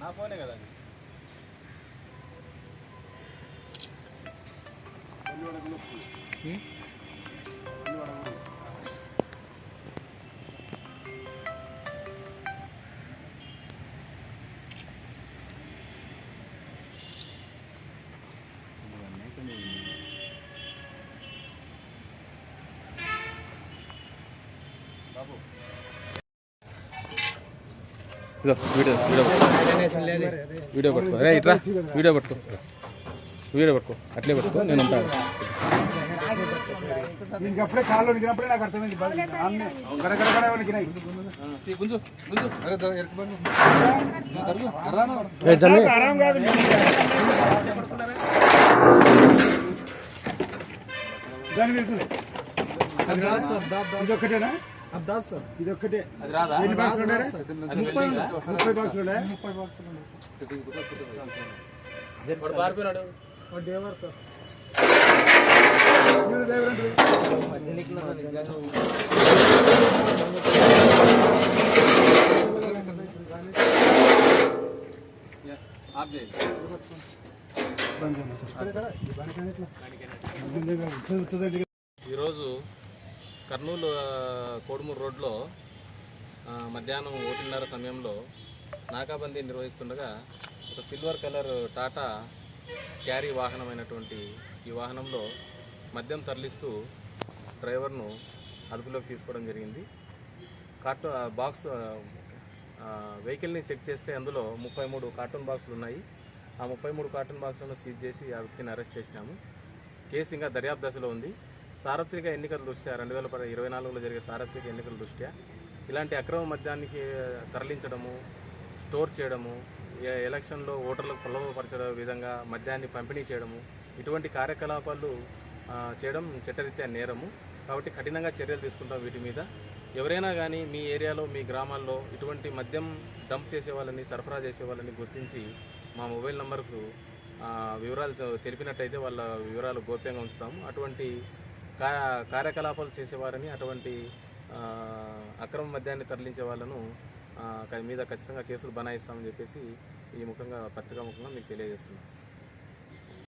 నా ఫోనే కదా? బాబు ఇదో వీడియో వీడియో పట్టుకో. వీడియో పట్టుకో అరే ఇట్రా. వీడియో పట్టుకో వీడియో పట్టుకో అట్లే పట్టుకో నేను ఉంటాను నీకు అప్పుడే కాళ్ళు వణికినప్పుడే నాకు అర్థమైంది దాని ఇదొక్కటేనా? అది రాదా? ఎన్ని బాక్సులు ఉన్నాయా? అది వెల్డింగా? ముప్పై బాక్సులు ఉన్నాయా? చదువుతుందండి ఈరోజు కర్నూలు కోడుమూరు రోడ్లో మధ్యాహ్నం ఒకటిన్నర సమయంలో నాకాబందీ నిర్వహిస్తుండగా ఒక సిల్వర్ కలర్ టాటా క్యారీ వాహనమైనటువంటి ఈ వాహనంలో మద్యం తరలిస్తూ డ్రైవర్ను అదుపులోకి తీసుకోవడం జరిగింది. కార్టూన్ ఆ, బాక్స్ వెహికల్ని చెక్ చేస్తే అందులో ముప్పై మూడు కార్టూన్ బాక్సులు ఉన్నాయి. ఆ ముప్పై మూడు కార్టూన్ బాక్సులను సీజ్ చేసి ఆ వ్యక్తిని అరెస్ట్ చేసినాము. కేసు ఇంకా దర్యాప్తు దశలో ఉంది. సార్వత్రిక ఎన్నికల దృష్ట్యా రెండు వేల ఇరవై నాలుగులో జరిగే సార్వత్రిక ఎన్నికల దృష్ట్యా ఇలాంటి అక్రమ మద్యానికి తరలించడము స్టోర్ చేయడము ఎలక్షన్లో ఓటర్లకు ప్రలోభపరచే విధంగా మద్యాన్ని పంపిణీ చేయడము ఇటువంటి కార్యకలాపాలు చేయడం చట్టరీత్యా నేరము. కాబట్టి కఠినంగా చర్యలు తీసుకుంటాం వీటి మీద. ఎవరైనా కానీ మీ ఏరియాలో మీ గ్రామాల్లో ఇటువంటి మద్యం డంప్ చేసే వాళ్ళని సరఫరా చేసే వాళ్ళని గుర్తించి మా మొబైల్ నెంబర్కు వివరాలు తెలిపినట్టయితే వాళ్ళ వివరాలు గోప్యంగా ఉంచుతాము. అటువంటి కార్యకలాపాలు చేసేవారని అటువంటి అక్రమ మద్యాన్ని తరలించే వాళ్ళను మీద ఖచ్చితంగా కేసులు బనాయిస్తామని చెప్పేసి ఈ ముఖంగా పత్రికా ముఖంగా మీకు తెలియజేస్తున్నాను